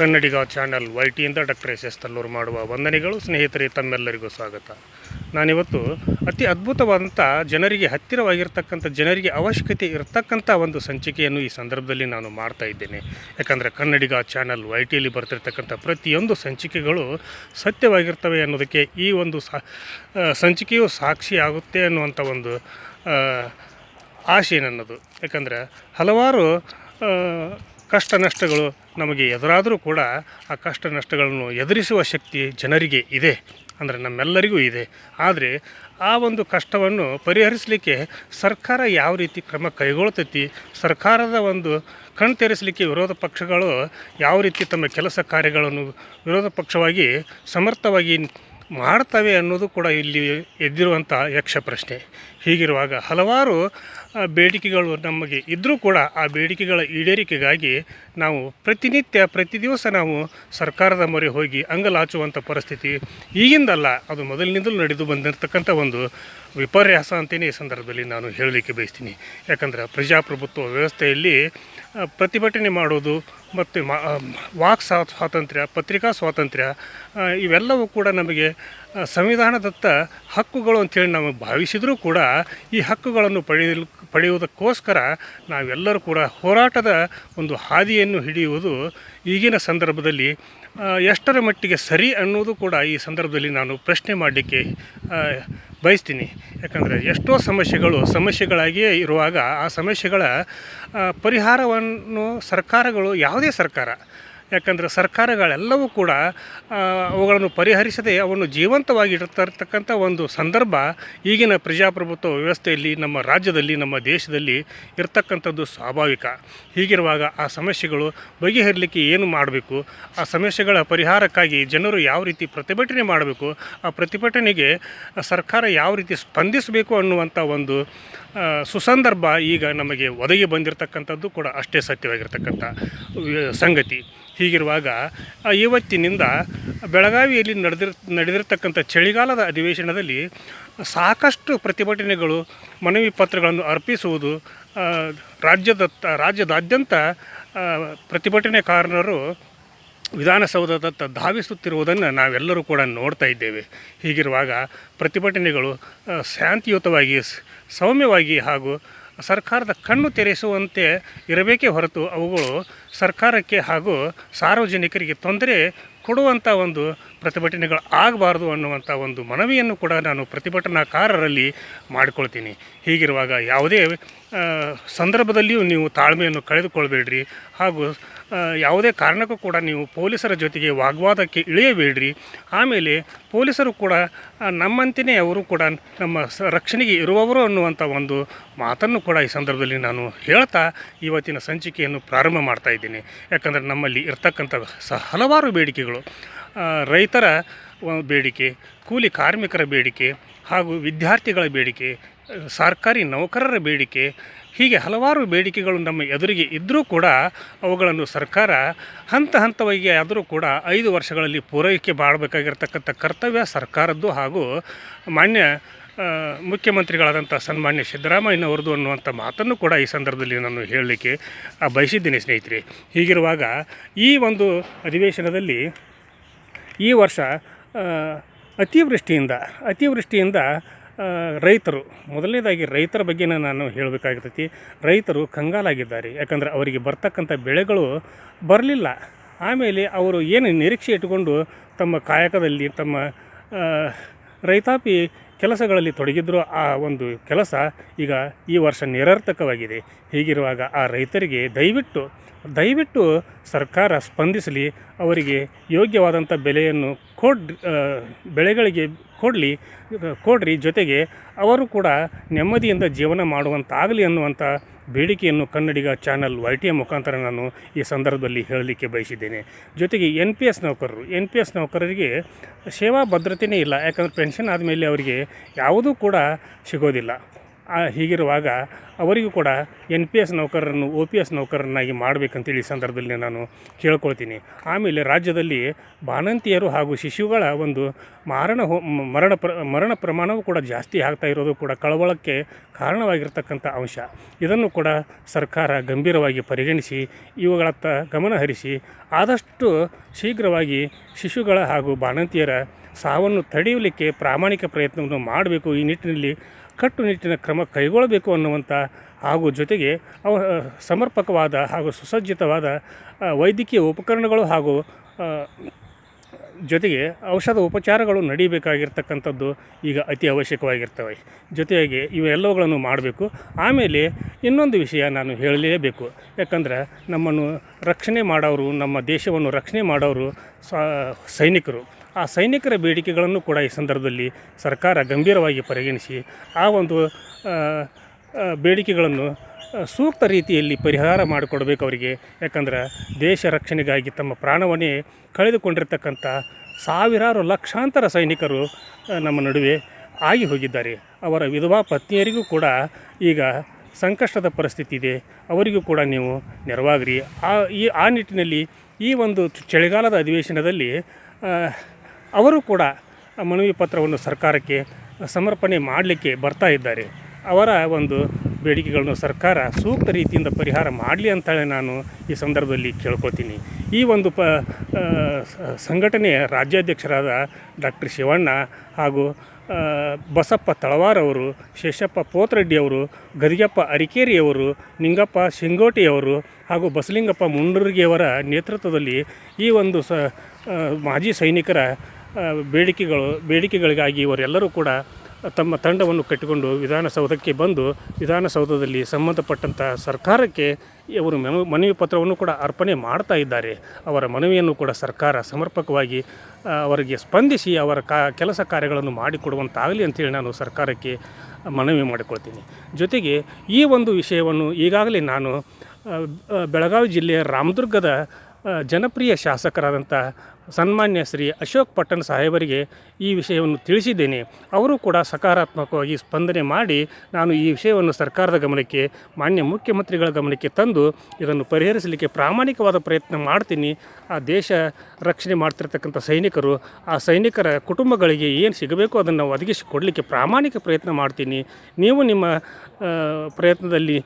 ಕನ್ನಡಿಗ channel Y ಟಿಯಿಂದ doctor S S Tallur ಮಾಡುವ ವಂದನೆಗಳು, ಸ್ನೇಹಿತರೆ, ತಮ್ಮೆಲ್ಲರಿಗೂ ಸ್ವಾಗತ. ನಾನಿವತ್ತು ಅತಿ ಅದ್ಭುತವಾದಂಥ, ಜನರಿಗೆ ಹತ್ತಿರವಾಗಿರ್ತಕ್ಕಂಥ, ಜನರಿಗೆ ಅವಶ್ಯಕತೆ ಇರತಕ್ಕಂಥ ಒಂದು ಸಂಚಿಕೆಯನ್ನು ಈ ಸಂದರ್ಭದಲ್ಲಿ ನಾನು ಮಾಡ್ತಾ ಇದ್ದೇನೆ. ಯಾಕಂದರೆ ಕನ್ನಡಿಗ ಚಾನಲ್ ವೈ ಟಿಯಲ್ಲಿ ಬರ್ತಿರ್ತಕ್ಕಂಥ ಪ್ರತಿಯೊಂದು ಸಂಚಿಕೆಗಳು ಸತ್ಯವಾಗಿರ್ತವೆ ಅನ್ನೋದಕ್ಕೆ ಈ ಒಂದು ಸಾ ಸಾಕ್ಷಿ ಸಂಚಿಕೆಯು ಸಾಕ್ಷಿಯಾಗುತ್ತೆ ಅನ್ನುವಂಥ ಒಂದು ಆಶೆ ನನ್ನದು. ಯಾಕಂದರೆ ಹಲವಾರು ಕಷ್ಟ ನಷ್ಟಗಳು ನಮಗೆ ಎದುರಾದರೂ ಕೂಡ ಆ ಕಷ್ಟ ನಷ್ಟಗಳನ್ನು ಎದುರಿಸುವ ಶಕ್ತಿ ಜನರಿಗೆ ಇದೆ, ಅಂದರೆ ನಮ್ಮೆಲ್ಲರಿಗೂ ಇದೆ. ಆದರೆ ಆ ಒಂದು ಕಷ್ಟವನ್ನು ಪರಿಹರಿಸಲಿಕ್ಕೆ ಸರ್ಕಾರ ಯಾವ ರೀತಿ ಕ್ರಮ ಕೈಗೊಳ್ತೈತಿ, ಸರ್ಕಾರದ ಒಂದು ಕಣ್ ತೆರೆಸಲಿಕ್ಕೆ ವಿರೋಧ ಪಕ್ಷಗಳು ಯಾವ ರೀತಿ ತಮ್ಮ ಕೆಲಸ ಕಾರ್ಯಗಳನ್ನು ವಿರೋಧ ಪಕ್ಷವಾಗಿ ಸಮರ್ಥವಾಗಿ ಮಾಡ್ತವೆ ಅನ್ನೋದು ಕೂಡ ಇಲ್ಲಿ ಎದ್ದಿರುವಂಥ ಯಕ್ಷ ಪ್ರಶ್ನೆ ಹೀಗಿರುವಾಗ ಹಲವಾರು ಬೇಡಿಕೆಗಳು ನಮಗೆ ಇದ್ದರೂ ಕೂಡ ಆ ಬೇಡಿಕೆಗಳ ಈಡೇರಿಕೆಗಾಗಿ ನಾವು ಪ್ರತಿನಿತ್ಯ ಪ್ರತಿ ದಿವಸ ನಾವು ಸರ್ಕಾರದ ಮೊರೆ ಹೋಗಿ ಅಂಗಲಾಚುವಂಥ ಪರಿಸ್ಥಿತಿ ಈಗಿಂದಲ್ಲ, ಅದು ಮೊದಲಿನಿಂದಲೂ ನಡೆದು ಬಂದಿರತಕ್ಕಂಥ ಒಂದು ವಿಪರ್ಯಾಸ ಅಂತಲೇ ಈ ಸಂದರ್ಭದಲ್ಲಿ ನಾನು ಹೇಳಲಿಕ್ಕೆ ಬಯಸ್ತೀನಿ. ಯಾಕಂದರೆ ಪ್ರಜಾಪ್ರಭುತ್ವ ವ್ಯವಸ್ಥೆಯಲ್ಲಿ ಪ್ರತಿಭಟನೆ ಮಾಡೋದು ಮತ್ತು ಮಾ ವಾಕ್ ಸ್ವಾತಂತ್ರ್ಯ, ಪತ್ರಿಕಾ ಸ್ವಾತಂತ್ರ್ಯ ಇವೆಲ್ಲವೂ ಕೂಡ ನಮಗೆ ಸಂವಿಧಾನದತ್ತ ಹಕ್ಕುಗಳು ಅಂತೇಳಿ ನಾವು ಭಾವಿಸಿದರೂ ಕೂಡ ಈ ಹಕ್ಕುಗಳನ್ನು ಪಡೆಯಲು, ಪಡೆಯುವುದಕ್ಕೋಸ್ಕರ ನಾವೆಲ್ಲರೂ ಕೂಡ ಹೋರಾಟದ ಒಂದು ಹಾದಿಯನ್ನು ಹಿಡಿಯುವುದು ಈಗಿನ ಸಂದರ್ಭದಲ್ಲಿ ಎಷ್ಟರ ಮಟ್ಟಿಗೆ ಸರಿ ಅನ್ನೋದು ಕೂಡ ಈ ಸಂದರ್ಭದಲ್ಲಿ ನಾನು ಪ್ರಶ್ನೆ ಮಾಡಲಿಕ್ಕೆ ಬಯಸ್ತೀನಿ. ಯಾಕಂದರೆ ಎಷ್ಟೋ ಸಮಸ್ಯೆಗಳು, ಸಮಸ್ಯೆಗಳಾಗಿಯೇ ಇರುವಾಗ ಆ ಸಮಸ್ಯೆಗಳ ಪರಿಹಾರವನ್ನು ಸರ್ಕಾರಗಳು, ಯಾವುದೇ ಸರ್ಕಾರ ಯಾಕಂದರೆ ಸರ್ಕಾರಗಳೆಲ್ಲವೂ ಕೂಡ ಅವುಗಳನ್ನು ಪರಿಹರಿಸದೆ ಅವನ್ನು ಜೀವಂತವಾಗಿ ಇರ್ತಕ್ಕಂಥ ಒಂದು ಸಂದರ್ಭ ಈಗಿನ ಪ್ರಜಾಪ್ರಭುತ್ವ ವ್ಯವಸ್ಥೆಯಲ್ಲಿ, ನಮ್ಮ ರಾಜ್ಯದಲ್ಲಿ, ನಮ್ಮ ದೇಶದಲ್ಲಿ ಇರ್ತಕ್ಕಂಥದ್ದು ಸ್ವಾಭಾವಿಕ. ಹೀಗಿರುವಾಗ ಆ ಸಮಸ್ಯೆಗಳು ಬಗೆಹರಿಲಿಕ್ಕೆ ಏನು ಮಾಡಬೇಕು? ಆ ಸಮಸ್ಯೆಗಳ ಪರಿಹಾರಕ್ಕಾಗಿ ಜನರು ಯಾವ ರೀತಿ ಪ್ರತಿಭಟನೆ ಮಾಡಬೇಕು? ಆ ಪ್ರತಿಭಟನೆಗೆ ಸರ್ಕಾರ ಯಾವ ರೀತಿ ಸ್ಪಂದಿಸಬೇಕು ಅನ್ನುವಂಥ ಒಂದು ಸುಸಂದರ್ಭ ಈಗ ನಮಗೆ ಒದಗಿ ಬಂದಿರತಕ್ಕಂಥದ್ದು ಕೂಡ ಅಷ್ಟೇ ಸತ್ಯವಾಗಿರ್ತಕ್ಕಂಥ ಸಂಗತಿ. ಹೀಗಿರುವಾಗ ಇವತ್ತಿನಿಂದ ಬೆಳಗಾವಿಯಲ್ಲಿ ನಡೆದಿರ್, ನಡೆದಿರ್ತಕ್ಕಂಥ ಚಳಿಗಾಲದ ಅಧಿವೇಶನದಲ್ಲಿ ಸಾಕಷ್ಟು ಪ್ರತಿಭಟನೆಗಳು, ಮನವಿ ಪತ್ರಗಳನ್ನು ಅರ್ಪಿಸುವುದು ರಾಜ್ಯದ ರಾಜ್ಯದಾದ್ಯಂತ ಪ್ರತಿಭಟನೆಕಾರರು ವಿಧಾನಸೌಧದತ್ತ ಧಾವಿಸುತ್ತಿರುವುದನ್ನು ನಾವೆಲ್ಲರೂ ಕೂಡ ನೋಡ್ತಾ ಇದ್ದೇವೆ. ಹೀಗಿರುವಾಗ ಪ್ರತಿಭಟನೆಗಳು ಶಾಂತಿಯುತವಾಗಿ ಸೌಮ್ಯವಾಗಿ ಹಾಗೂ ಸರ್ಕಾರದ ಕಣ್ಣು ತೆರೆಸುವಂತೆ ಇರಬೇಕೇ ಹೊರತು ಅವುಗಳು ಸರ್ಕಾರಕ್ಕೆ ಹಾಗೂ ಸಾರ್ವಜನಿಕರಿಗೆ ತೊಂದರೆ ಕೊಡುವಂಥ ಒಂದು ಪ್ರತಿಭಟನೆಗಳು ಆಗಬಾರ್ದು ಅನ್ನುವಂಥ ಒಂದು ಮನವಿಯನ್ನು ಕೂಡ ನಾನು ಪ್ರತಿಭಟನಾಕಾರರಲ್ಲಿ ಮಾಡಿಕೊಳ್ತೀನಿ. ಹೀಗಿರುವಾಗ ಯಾವುದೇ ಸಂದರ್ಭದಲ್ಲಿಯೂ ನೀವು ತಾಳ್ಮೆಯನ್ನು ಕಳೆದುಕೊಳ್ಬೇಡ್ರಿ ಹಾಗೂ ಯಾವುದೇ ಕಾರಣಕ್ಕೂ ಕೂಡ ನೀವು ಪೊಲೀಸರ ಜೊತೆಗೆ ವಾಗ್ವಾದಕ್ಕೆ ಇಳಿಯಬೇಡ್ರಿ. ಆಮೇಲೆ ಪೊಲೀಸರು ಕೂಡ ನಮ್ಮಂತೆಯೇ ಅವರು ಕೂಡ ನಮ್ಮ ರಕ್ಷಣೆಗೆ ಇರುವವರು ಅನ್ನುವಂಥ ಒಂದು ಮಾತನ್ನು ಕೂಡ ಈ ಸಂದರ್ಭದಲ್ಲಿ ನಾನು ಹೇಳ್ತಾ ಇವತ್ತಿನ ಸಂಚಿಕೆಯನ್ನು ಪ್ರಾರಂಭ ಮಾಡ್ತಾ ಇದ್ದೀನಿ. ಯಾಕಂದರೆ ನಮ್ಮಲ್ಲಿ ಇರ್ತಕ್ಕಂಥ ಸ, ಹಲವಾರು ಬೇಡಿಕೆಗಳು. ರೈತರ ಬೇಡಿಕೆ, ಕೂಲಿ ಕಾರ್ಮಿಕರ ಬೇಡಿಕೆ ಹಾಗೂ ವಿದ್ಯಾರ್ಥಿಗಳ ಬೇಡಿಕೆ, ಸರ್ಕಾರಿ ನೌಕರರ ಬೇಡಿಕೆ ಹೀಗೆ ಹಲವಾರು ಬೇಡಿಕೆಗಳು ನಮ್ಮ ಎದುರಿಗೆ ಇದ್ದರೂ ಕೂಡ ಅವುಗಳನ್ನು ಸರ್ಕಾರ ಹಂತ ಹಂತವಾಗಿ ಆದರೂ ಕೂಡ ಐದು ವರ್ಷಗಳಲ್ಲಿ ಪೂರೈಕೆ ಮಾಡಬೇಕಾಗಿರ್ತಕ್ಕಂಥ ಕರ್ತವ್ಯ ಸರ್ಕಾರದ್ದು ಹಾಗೂ ಮಾನ್ಯ ಮುಖ್ಯಮಂತ್ರಿಗಳಾದಂಥ ಸನ್ಮಾನ್ಯ ಸಿದ್ದರಾಮಯ್ಯನವರದು ಅನ್ನುವಂಥ ಮಾತನ್ನು ಕೂಡ ಈ ಸಂದರ್ಭದಲ್ಲಿ ನಾನು ಹೇಳಲಿಕ್ಕೆ ಬಯಸಿದ್ದೀನಿ ಸ್ನೇಹಿತರೆ. ಹೀಗಿರುವಾಗ ಈ ಒಂದು ಅಧಿವೇಶನದಲ್ಲಿ ಈ ವರ್ಷ ಅತಿವೃಷ್ಟಿಯಿಂದ ಅತಿವೃಷ್ಟಿಯಿಂದ ರೈತರು, ಮೊದಲನೇದಾಗಿ ರೈತರ ಬಗ್ಗೆ ನಾನು ಹೇಳಬೇಕಾಗಿರ್ತೈತಿ. ರೈತರು ಕಂಗಾಲಾಗಿದ್ದಾರೆ. ಯಾಕಂದರೆ ಅವರಿಗೆ ಬರ್ತಕ್ಕಂಥ ಬೆಳೆಗಳು ಬರಲಿಲ್ಲ. ಆಮೇಲೆ ಅವರು ಏನು ನಿರೀಕ್ಷೆ ಇಟ್ಟುಕೊಂಡು ತಮ್ಮ ಕಾಯಕದಲ್ಲಿ, ತಮ್ಮ ರೈತಾಪಿ ಕೆಲಸಗಳಲ್ಲಿ ತೊಡಗಿದ್ರು ಆ ಒಂದು ಕೆಲಸ ಈಗ ಈ ವರ್ಷ ನಿರರ್ಥಕವಾಗಿದೆ. ಹೀಗಿರುವಾಗ ಆ ರೈತರಿಗೆ ದಯವಿಟ್ಟು ದಯವಿಟ್ಟು ಸರ್ಕಾರ ಸ್ಪಂದಿಸಲಿ, ಅವರಿಗೆ ಯೋಗ್ಯವಾದಂಥ ಬೆಲೆಯನ್ನು ಕೊಡ್ ಬೆಳೆಗಳಿಗೆ ಕೊಡಲಿ, ಕೊಡ್ರಿ ಜೊತೆಗೆ ಅವರು ಕೂಡ ನೆಮ್ಮದಿಯಿಂದ ಜೀವನ ಮಾಡುವಂತಾಗಲಿ ಅನ್ನುವಂಥ ಬೇಡಿಕೆಯನ್ನು Kannadiga channel Y T A ಮುಖಾಂತರ ನಾನು ಈ ಸಂದರ್ಭದಲ್ಲಿ ಹೇಳಲಿಕ್ಕೆ ಬಯಸಿದ್ದೇನೆ. ಜೊತೆಗೆ ಎನ್ ಪಿ ಎಸ್ ನೌಕರರು, ಎನ್ ಪಿ ಎಸ್ ನೌಕರರಿಗೆ ಸೇವಾ ಭದ್ರತೆಯೇ ಇಲ್ಲ, ಯಾಕಂದರೆ ಪೆನ್ಷನ್ ಆದಮೇಲೆ ಅವರಿಗೆ ಯಾವುದೂ ಕೂಡ ಸಿಗೋದಿಲ್ಲ. ಹೀಗಿರುವಾಗ ಅವರಿಗೂ ಕೂಡ ಎನ್ ಪಿ ಎಸ್ ನೌಕರರನ್ನು ಒ ಪಿ ಎಸ್ ನೌಕರರನ್ನಾಗಿ ಮಾಡಬೇಕಂತೇಳಿ ಈ ಸಂದರ್ಭದಲ್ಲಿ ನಾನು ಕೇಳ್ಕೊಳ್ತೀನಿ. ಆಮೇಲೆ ರಾಜ್ಯದಲ್ಲಿ ಬಾಣಂತಿಯರು ಹಾಗೂ ಶಿಶುಗಳ ಒಂದು ಮಾರಣ ಹೋ ಮರಣ ಪ್ರ, ಮರಣ ಪ್ರಮಾಣವೂ ಕೂಡ ಜಾಸ್ತಿ ಆಗ್ತಾ ಇರೋದು ಕೂಡ ಕಳವಳಕ್ಕೆ ಕಾರಣವಾಗಿರ್ತಕ್ಕಂಥ ಅಂಶ. ಇದನ್ನು ಕೂಡ ಸರ್ಕಾರ ಗಂಭೀರವಾಗಿ ಪರಿಗಣಿಸಿ, ಇವುಗಳತ್ತ ಗಮನ ಹರಿಸಿ, ಆದಷ್ಟು ಶೀಘ್ರವಾಗಿ ಶಿಶುಗಳ ಹಾಗೂ ಬಾಣಂತಿಯರ ಸಾವನ್ನು ತಡೆಯಲಿಕ್ಕೆ ಪ್ರಾಮಾಣಿಕ ಪ್ರಯತ್ನವನ್ನು ಮಾಡಬೇಕು. ಈ ನಿಟ್ಟಿನಲ್ಲಿ ಕಟ್ಟುನಿಟ್ಟಿನ ಕ್ರಮ ಕೈಗೊಳ್ಳಬೇಕು ಅನ್ನುವಂಥ ಹಾಗೂ ಜೊತೆಗೆ ಅವ ಸಮರ್ಪಕವಾದ ಹಾಗೂ ಸುಸಜ್ಜಿತವಾದ ವೈದ್ಯಕೀಯ ಉಪಕರಣಗಳು ಹಾಗೂ ಜೊತೆಗೆ ಔಷಧ ಉಪಚಾರಗಳು ನಡೀಬೇಕಾಗಿರ್ತಕ್ಕಂಥದ್ದು ಈಗ ಅತಿ ಅವಶ್ಯಕವಾಗಿರ್ತವೆ. ಜೊತೆಗೆ ಇವೆಲ್ಲವುಗಳನ್ನು ಮಾಡಬೇಕು. ಆಮೇಲೆ ಇನ್ನೊಂದು ವಿಷಯ ನಾನು ಹೇಳಲೇಬೇಕು. ಯಾಕಂದ್ರೆ ನಮ್ಮನ್ನು ರಕ್ಷಣೆ ಮಾಡೋರು, ನಮ್ಮ ದೇಶವನ್ನು ರಕ್ಷಣೆ ಮಾಡೋರು ಸೈನಿಕರು. ಆ ಸೈನಿಕರ ಬೇಡಿಕೆಗಳನ್ನು ಕೂಡ ಈ ಸಂದರ್ಭದಲ್ಲಿ ಸರ್ಕಾರ ಗಂಭೀರವಾಗಿ ಪರಿಗಣಿಸಿ, ಆ ಒಂದು ಬೇಡಿಕೆಗಳನ್ನು ಸೂಕ್ತ ರೀತಿಯಲ್ಲಿ ಪರಿಹಾರ ಮಾಡಿಕೊಡಬೇಕು ಅವರಿಗೆ. ಯಾಕಂದ್ರೆ ದೇಶ ರಕ್ಷಣೆಗಾಗಿ ತಮ್ಮ ಪ್ರಾಣವನ್ನೇ ಕಳೆದುಕೊಂಡಿರ್ತಕ್ಕಂಥ ಸಾವಿರಾರು ಲಕ್ಷಾಂತರ ಸೈನಿಕರು ನಮ್ಮ ನಡುವೆ ಆಗಿ ಹೋಗಿದ್ದಾರೆ. ಅವರ ವಿಧವಾ ಪತ್ನಿಯರಿಗೂ ಕೂಡ ಈಗ ಸಂಕಷ್ಟದ ಪರಿಸ್ಥಿತಿ ಇದೆ. ಅವರಿಗೂ ಕೂಡ ನೀವು ನೆರವಾಗ್ರಿ. ಆ, ಈ, ಆ ನಿಟ್ಟಿನಲ್ಲಿ ಈ ಒಂದು ಚಳಿಗಾಲದ ಅಧಿವೇಶನದಲ್ಲಿ ಅವರು ಕೂಡ ಮನವಿ ಪತ್ರವನ್ನು ಸರ್ಕಾರಕ್ಕೆ ಸಮರ್ಪಣೆ ಮಾಡಲಿಕ್ಕೆ ಬರ್ತಾ ಇದ್ದಾರೆ. ಅವರ ಒಂದು ಬೇಡಿಕೆಗಳನ್ನು ಸರ್ಕಾರ ಸೂಕ್ತ ರೀತಿಯಿಂದ ಪರಿಹಾರ ಮಾಡಲಿ ಅಂತೇಳಿ ನಾನು ಈ ಸಂದರ್ಭದಲ್ಲಿ ಕೇಳ್ಕೊತೀನಿ. ಈ ಒಂದು ಪ ಸಂಘಟನೆಯ ರಾಜ್ಯಾಧ್ಯಕ್ಷರಾದ ಡಾಕ್ಟರ್ ಶಿವಣ್ಣ ಹಾಗೂ ಬಸಪ್ಪ ತಳವಾರವರು ಶೇಷಪ್ಪ ಪೋತ್ರೆಡ್ಡಿಯವರು ಗದಿಗೆಪ್ಪ ಅರಿಕೇರಿಯವರು ನಿಂಗಪ್ಪ ಶಿಂಗೋಟಿಯವರು ಹಾಗೂ ಬಸಲಿಂಗಪ್ಪ ಮುಂಡರ್ಗಿಯವರ ನೇತೃತ್ವದಲ್ಲಿ ಈ ಒಂದು ಸ ಮಾಜಿ ಸೈನಿಕರ ಬೇಡಿಕೆಗಳು, ಬೇಡಿಕೆಗಳಿಗಾಗಿ ಇವರೆಲ್ಲರೂ ಕೂಡ ತಮ್ಮ ತಂಡವನ್ನು ಕಟ್ಟಿಕೊಂಡು ವಿಧಾನಸೌಧಕ್ಕೆ ಬಂದು ವಿಧಾನಸೌಧದಲ್ಲಿ ಸಂಬಂಧಪಟ್ಟಂಥ ಸರ್ಕಾರಕ್ಕೆ ಇವರು ಮನವಿ ಪತ್ರವನ್ನು ಕೂಡ ಅರ್ಪಣೆ ಮಾಡ್ತಾ ಇದ್ದಾರೆ. ಅವರ ಮನವಿಯನ್ನು ಕೂಡ ಸರ್ಕಾರ ಸಮರ್ಪಕವಾಗಿ ಅವರಿಗೆ ಸ್ಪಂದಿಸಿ ಅವರ ಕಾ, ಕೆಲಸ ಕಾರ್ಯಗಳನ್ನು ಮಾಡಿಕೊಡುವಂತಾಗಲಿ ಅಂತೇಳಿ ನಾನು ಸರ್ಕಾರಕ್ಕೆ ಮನವಿ ಮಾಡಿಕೊಳ್ತೀನಿ. ಜೊತೆಗೆ ಈ ಒಂದು ವಿಷಯವನ್ನು ಈಗಾಗಲೇ ನಾನು ಬೆಳಗಾವಿ ಜಿಲ್ಲೆಯ ರಾಮದುರ್ಗದ ಜನಪ್ರಿಯ ಶಾಸಕರಾದಂಥ ಸನ್ಮಾನ್ಯ ಶ್ರೀ ಅಶೋಕ್ ಪಟ್ಟಣ ಸಾಹೇಬರಿಗೆ ಈ ವಿಷಯವನ್ನು ತಿಳಿಸಿದ್ದೇನೆ. ಅವರು ಕೂಡ ಸಕಾರಾತ್ಮಕವಾಗಿ ಸ್ಪಂದನೆ ಮಾಡಿ ನಾನು ಈ ವಿಷಯವನ್ನು ಸರ್ಕಾರದ ಗಮನಕ್ಕೆ, ಮಾನ್ಯ ಮುಖ್ಯಮಂತ್ರಿಗಳ ಗಮನಕ್ಕೆ ತಂದು ಇದನ್ನು ಪರಿಹರಿಸಲಿಕ್ಕೆ ಪ್ರಾಮಾಣಿಕವಾದ ಪ್ರಯತ್ನ ಮಾಡ್ತೀನಿ. ಆ ದೇಶ ರಕ್ಷಣೆ ಮಾಡ್ತಿರ್ತಕ್ಕಂಥ ಸೈನಿಕರು, ಆ ಸೈನಿಕರ ಕುಟುಂಬಗಳಿಗೆ ಏನು ಸಿಗಬೇಕು ಅದನ್ನು ಒದಗಿಸಿ ಕೊಡಲಿಕ್ಕೆ ಪ್ರಾಮಾಣಿಕ ಪ್ರಯತ್ನ ಮಾಡ್ತೀನಿ. ನೀವು ನಿಮ್ಮ ಪ್ರಯತ್ನದಲ್ಲಿ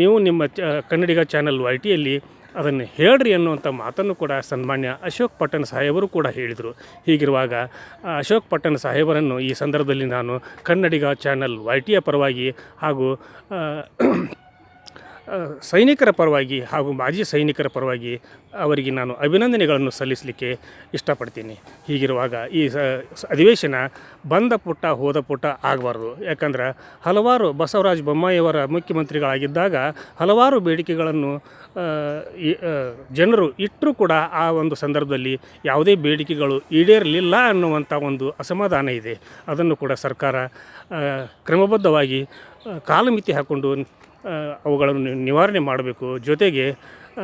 ನೀವು ನಿಮ್ಮ ಚ, ಕನ್ನಡಿಗ ಚಾನಲ್ ವೈ ಟಿಯಲ್ಲಿ ಅದನ್ನು ಹೇಳ್ರಿ ಅನ್ನುವಂಥ ಮಾತನ್ನು ಕೂಡ ಸನ್ಮಾನ್ಯ ಅಶೋಕ್ ಪಟ್ಟಣ ಸಾಹೇಬರು ಕೂಡ ಹೇಳಿದರು. ಹೀಗಿರುವಾಗ ಅಶೋಕ್ ಪಟ್ಟಣ ಸಾಹೇಬರನ್ನು ಈ ಸಂದರ್ಭದಲ್ಲಿ ನಾನು ಕನ್ನಡಿಗ ಚಾನಲ್ ವೈ ಟಿಯ ಪರವಾಗಿ ಹಾಗೂ ಸೈನಿಕರ ಪರವಾಗಿ ಹಾಗೂ ಮಾಜಿ ಸೈನಿಕರ ಪರವಾಗಿ ಅವರಿಗೆ ನಾನು ಅಭಿನಂದನೆಗಳನ್ನು ಸಲ್ಲಿಸಲಿಕ್ಕೆ ಇಷ್ಟಪಡ್ತೀನಿ. ಹೀಗಿರುವಾಗ ಈ ಅಧಿವೇಶನ ಬಂದ ಪುಟ್ಟ, ಹೋದ ಪುಟ್ಟ ಆಗಬಾರ್ದು. ಯಾಕಂದ್ರೆ ಹಲವಾರು ಬಸವರಾಜ ಬೊಮ್ಮಾಯಿಯವರ ಮುಖ್ಯಮಂತ್ರಿಗಳಾಗಿದ್ದಾಗ ಹಲವಾರು ಬೇಡಿಕೆಗಳನ್ನು ಜನರು ಇಟ್ಟರೂ ಕೂಡ ಆ ಒಂದು ಸಂದರ್ಭದಲ್ಲಿ ಯಾವುದೇ ಬೇಡಿಕೆಗಳು ಈಡೇರಲಿಲ್ಲ ಅನ್ನುವಂಥ ಒಂದು ಅಸಮಾಧಾನ ಇದೆ. ಅದನ್ನು ಕೂಡ ಸರ್ಕಾರ ಕ್ರಮಬದ್ಧವಾಗಿ ಕಾಲಮಿತಿ ಹಾಕ್ಕೊಂಡು ಅವುಗಳನ್ನು ನಿವಾರಣೆ ಮಾಡಬೇಕು. ಜೊತೆಗೆ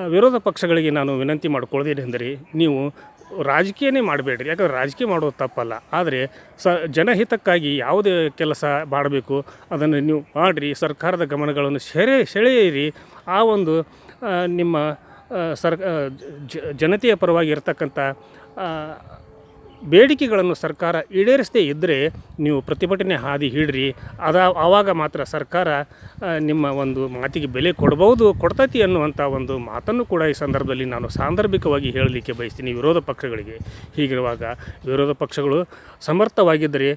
ವಿರೋಧ ಪಕ್ಷಗಳಿಗೆ ನಾನು ವಿನಂತಿ ಮಾಡಿಕೊಳ್ಳೋದೇನೆಂದರೆ ನೀವು ರಾಜಕೀಯನೇ ಮಾಡಬೇಡ್ರಿ. ಯಾಕಂದ್ರೆ ರಾಜಕೀಯ ಮಾಡೋದು ತಪ್ಪಲ್ಲ. ಆದರೆ, ಸ, ಜನಹಿತಕ್ಕಾಗಿ ಯಾವುದೇ ಕೆಲಸ ಮಾಡಬೇಕು. ಅದನ್ನು ನೀವು ಮಾಡಿರಿ. ಸರ್ಕಾರದ ಗಮನಗಳನ್ನು ಸೆರೆ, ಸೆಳೆಯಿರಿ. ಆ ಒಂದು ನಿಮ್ಮ ಸರ್ ಜನತೆಯ ಪರವಾಗಿ ಇರತಕ್ಕಂಥ ಬೇಡಿಕೆಗಳನ್ನು ಸರ್ಕಾರ ಈಡೇರಿಸದೇ ಇದ್ದರೆ ನೀವು ಪ್ರತಿಭಟನೆ ಹಾದಿ ಹಿಡ್ರಿ. ಅದ ಆವಾಗ ಮಾತ್ರ ಸರ್ಕಾರ ನಿಮ್ಮ ಒಂದು ಮಾತಿಗೆ ಬೆಲೆ ಕೊಡಬಹುದು ಕೊಡ್ತೈತಿ ಅನ್ನುವಂಥ ಒಂದು ಮಾತನ್ನು ಕೂಡ ಈ ಸಂದರ್ಭದಲ್ಲಿ ನಾನು ಸಾಂದರ್ಭಿಕವಾಗಿ ಹೇಳಲಿಕ್ಕೆ ಬಯಸ್ತೀನಿ ವಿರೋಧ ಪಕ್ಷಗಳಿಗೆ. ಹೀಗಿರುವಾಗ ವಿರೋಧ ಪಕ್ಷಗಳು ಸಮರ್ಥವಾಗಿದ್ದರೆ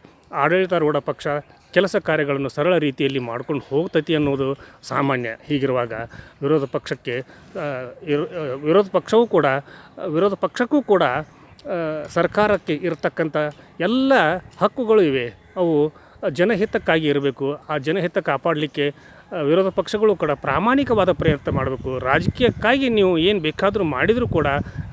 ಆಡಳಿತಾರೂಢ ಪಕ್ಷ ಕೆಲಸ ಕಾರ್ಯಗಳನ್ನು ಸರಳ ರೀತಿಯಲ್ಲಿ ಮಾಡ್ಕೊಂಡು ಹೋಗ್ತೈತಿ ಅನ್ನೋದು ಸಾಮಾನ್ಯ. ಹೀಗಿರುವಾಗ ವಿರೋಧ ಪಕ್ಷಕ್ಕೆ ವಿರೋಧ ಪಕ್ಷವೂ ಕೂಡ, ವಿರೋಧ ಪಕ್ಷಕ್ಕೂ ಕೂಡ ಸರ್ಕಾರಕ್ಕೆ ಇರತಕ್ಕಂಥ ಎಲ್ಲ ಹಕ್ಕುಗಳು ಇವೆ. ಅವು ಜನಹಿತಕ್ಕಾಗಿ ಇರಬೇಕು. ಆ ಜನಹಿತ ಕಾಪಾಡಲಿಕ್ಕೆ ವಿರೋಧ ಪಕ್ಷಗಳು ಕೂಡ ಪ್ರಾಮಾಣಿಕವಾದ ಪ್ರಯತ್ನ ಮಾಡಬೇಕು. ರಾಜಕೀಯಕ್ಕಾಗಿ ನೀವು ಏನು ಬೇಕಾದರೂ ಮಾಡಿದರೂ ಕೂಡ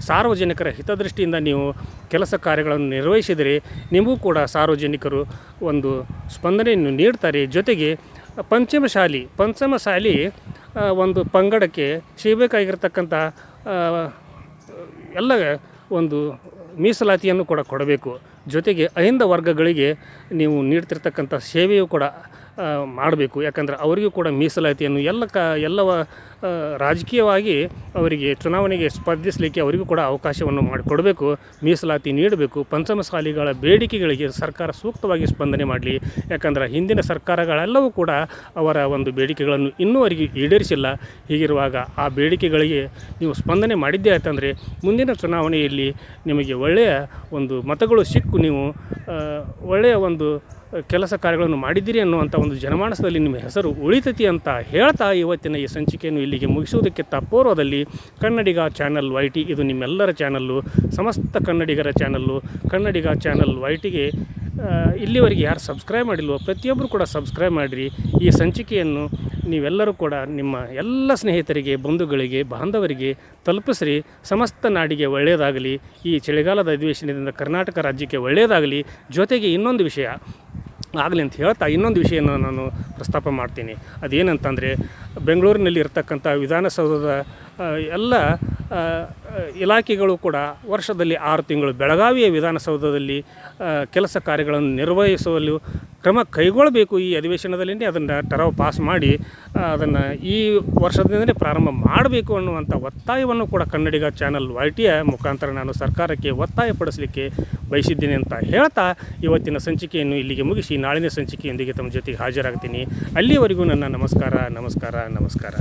ಸಾರ್ವಜನಿಕರ ಹಿತದೃಷ್ಟಿಯಿಂದ ನೀವು ಕೆಲಸ ಕಾರ್ಯಗಳನ್ನು ನಿರ್ವಹಿಸಿದರೆ ನಿಮಗೂ ಕೂಡ ಸಾರ್ವಜನಿಕರು ಒಂದು ಸ್ಪಂದನೆಯನ್ನು ನೀಡ್ತಾರೆ. ಜೊತೆಗೆ ಪಂಚಮಶಾಲಿ ಪಂಚಮಶಾಲಿ ಒಂದು ಪಂಗಡಕ್ಕೆ ಸಿಗಬೇಕಾಗಿರ್ತಕ್ಕಂಥ ಎಲ್ಲ ಒಂದು ಮೀಸಲಾತಿಯನ್ನು ಕೂಡ ಕೊಡಬೇಕು. ಜೊತೆಗೆ ಅಹಿಂದ ವರ್ಗಗಳಿಗೆ ನೀವು ನೀಡ್ತಿರ್ತಕ್ಕಂಥ ಸೇವೆಯು ಕೂಡ ಮಾಡಬೇಕು. ಯಾಕಂದರೆ ಅವರಿಗೂ ಕೂಡ ಮೀಸಲಾತಿಯನ್ನು ಎಲ್ಲ ಕ ಎಲ್ಲವ ರಾಜಕೀಯವಾಗಿ ಅವರಿಗೆ ಚುನಾವಣೆಗೆ ಸ್ಪರ್ಧಿಸಲಿಕ್ಕೆ ಅವರಿಗೂ ಕೂಡ ಅವಕಾಶವನ್ನು ಮಾಡಿಕೊಡಬೇಕು. ಮೀಸಲಾತಿ ನೀಡಬೇಕು. ಪಂಚಮಸಾಲಿಗಳ ಬೇಡಿಕೆಗಳಿಗೆ ಸರ್ಕಾರ ಸೂಕ್ತವಾಗಿ ಸ್ಪಂದನೆ ಮಾಡಲಿ. ಯಾಕಂದ್ರೆ ಹಿಂದಿನ ಸರ್ಕಾರಗಳೆಲ್ಲವೂ ಕೂಡ ಅವರ ಒಂದು ಬೇಡಿಕೆಗಳನ್ನು ಇನ್ನೂವರೆಗೆ ಈಡೇರಿಸಿಲ್ಲ. ಹೀಗಿರುವಾಗ ಆ ಬೇಡಿಕೆಗಳಿಗೆ ನೀವು ಸ್ಪಂದನೆ ಮಾಡಿದ್ದೇ ಆಯ್ತಂದರೆ ಮುಂದಿನ ಚುನಾವಣೆಯಲ್ಲಿ ನಿಮಗೆ ಒಳ್ಳೆಯ ಒಂದು ಮತಗಳು ಸಿಕ್ಕು ನೀವು ಒಳ್ಳೆಯ ಒಂದು ಕೆಲಸ ಕಾರ್ಯಗಳನ್ನು ಮಾಡಿದ್ದೀರಿ ಅನ್ನುವಂಥ ಒಂದು ಜನಮಾನಸದಲ್ಲಿ ನಿಮ್ಮ ಹೆಸರು ಉಳಿತತಿ ಅಂತ ಹೇಳ್ತಾ ಇವತ್ತಿನ ಈ ಸಂಚಿಕೆಯನ್ನು ಇಲ್ಲಿಗೆ ಮುಗಿಸುವುದಕ್ಕೆ ತಪ್ಪೋರ್ವದಲ್ಲಿ ಕನ್ನಡಿಗ ಚಾನಲ್ ವೈ ಇದು ನಿಮ್ಮೆಲ್ಲರ ಚಾನಲ್ಲು, ಸಮಸ್ತ ಕನ್ನಡಿಗರ ಚಾನಲ್ಲು, ಕನ್ನಡಿಗ ಚಾನಲ್ ವೈ ಟಿಗೆ ಇಲ್ಲಿವರೆಗೆ ಯಾರು ಸಬ್ಸ್ಕ್ರೈಬ್ ಮಾಡಿಲ್ವೋ ಪ್ರತಿಯೊಬ್ಬರು ಕೂಡ ಸಬ್ಸ್ಕ್ರೈಬ್ ಮಾಡಿರಿ. ಈ ಸಂಚಿಕೆಯನ್ನು ನೀವೆಲ್ಲರೂ ಕೂಡ ನಿಮ್ಮ ಎಲ್ಲ ಸ್ನೇಹಿತರಿಗೆ, ಬಂಧುಗಳಿಗೆ, ಬಾಂಧವರಿಗೆ ತಲುಪಿಸ್ರಿ. ಸಮಸ್ತ ನಾಡಿಗೆ ಒಳ್ಳೆಯದಾಗಲಿ. ಈ ಚಳಿಗಾಲದ ಅಧಿವೇಶನದಿಂದ ಕರ್ನಾಟಕ ರಾಜ್ಯಕ್ಕೆ ಒಳ್ಳೆಯದಾಗಲಿ. ಜೊತೆಗೆ ಇನ್ನೊಂದು ವಿಷಯ ಆಗಲಿ ಅಂತ ಹೇಳ್ತಾ ಇನ್ನೊಂದು ವಿಷಯನ ನಾನು ಪ್ರಸ್ತಾಪ ಮಾಡ್ತೀನಿ. ಅದೇನಂತಂದರೆ ಬೆಂಗಳೂರಿನಲ್ಲಿ ಇರತಕ್ಕಂಥ ವಿಧಾನಸೌಧದ ಎಲ್ಲ ಇಲಾಖೆಗಳು ಕೂಡ ವರ್ಷದಲ್ಲಿ ಆರು ತಿಂಗಳು ಬೆಳಗಾವಿಯ ವಿಧಾನಸೌಧದಲ್ಲಿ ಕೆಲಸ ಕಾರ್ಯಗಳನ್ನು ನಿರ್ವಹಿಸಲು ಕ್ರಮ ಕೈಗೊಳ್ಳಬೇಕು ಈ ಅಧಿವೇಶನದಲ್ಲಿ ಅದನ್ನು ಟರಾವ್ ಪಾಸ್ ಮಾಡಿ ಅದನ್ನು ಈ ವರ್ಷದಿಂದಲೇ ಪ್ರಾರಂಭ ಮಾಡಬೇಕು ಅನ್ನುವಂಥ ಒತ್ತಾಯವನ್ನು ಕೂಡ ಕನ್ನಡಿಗ ಚಾನಲ್ ವೈ ಟಿಯ ಮುಖಾಂತರ ನಾನು ಸರ್ಕಾರಕ್ಕೆ ಒತ್ತಾಯಪಡಿಸಲಿಕ್ಕೆ ಬಯಸಿದ್ದೇನೆ ಅಂತ ಹೇಳ್ತಾ ಇವತ್ತಿನ ಸಂಚಿಕೆಯನ್ನು ಇಲ್ಲಿಗೆ ಮುಗಿಸಿ, ನಾಳಿನ ಸಂಚಿಕೆಯೊಂದಿಗೆ ತಮ್ಮ ಜೊತೆಗೆ ಹಾಜರಾಗ್ತೀನಿ. ಅಲ್ಲಿಯವರೆಗೂ ನನ್ನ ನಮಸ್ಕಾರ ನಮಸ್ಕಾರ ನಮಸ್ಕಾರ.